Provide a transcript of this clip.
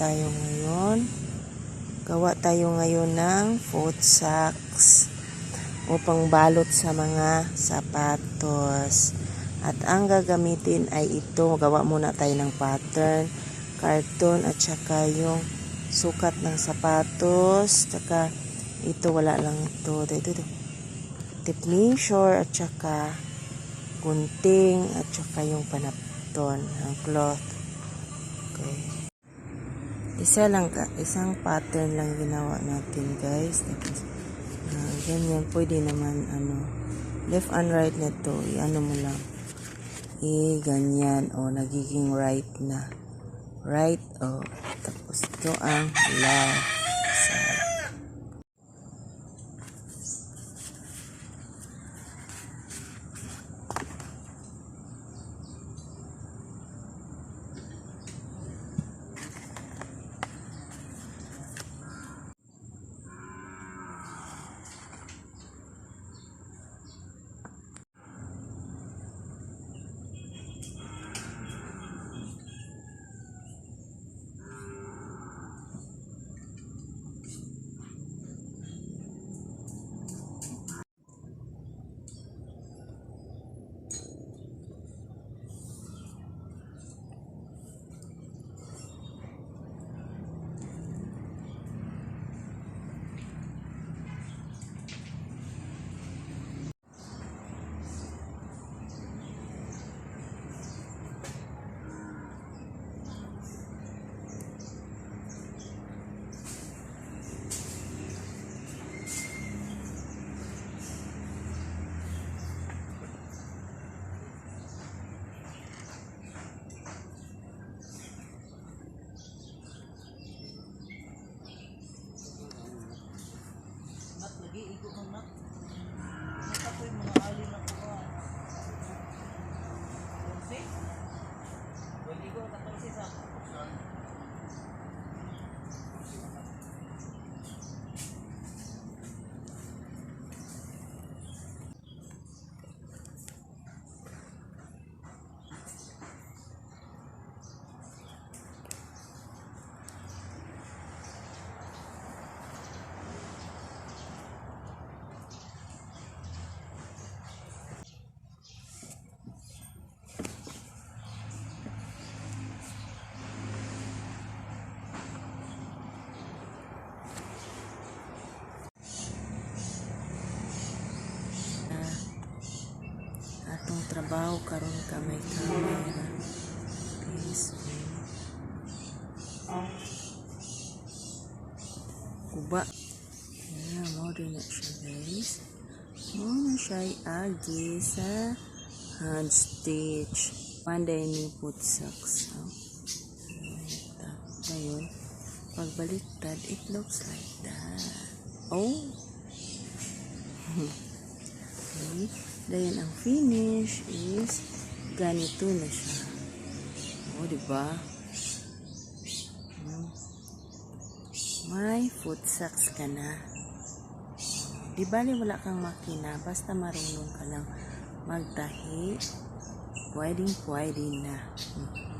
tayo ngayon. Gawa tayo ngayon ng foot socks upang balot sa mga sapatos. At ang gagamitin ay ito. Gawa muna tayo ng pattern, carton at saka yung sukat ng sapatos. Saka ito wala lang ito. Ito, ito. Tip measure at saka gunting at saka yung panapton ng cloth. Okay. Isa lang ka, isang pattern lang ginawa natin guys. Tapos, ah, ganyan, pwede naman ano, left and right na to, i-ano mo lang. Eh, ganyan, o, nagiging right na. Right, o, tapos ito ang left side. 懂吗？Trabaho karon ka may camera please. Kuba yeah, mo din na siya guys mo na siya agi sa hand stitch. Panday ni put socks oh. ngayon pagbaliktad it looks like that. Oh. Okay. Then, ang finish is ganito na siya. O, di ba? Hmm. May foot socks ka na. Di bali wala kang makina, basta marunong ka lang magtahi, pwedeng pwede na. Hmm.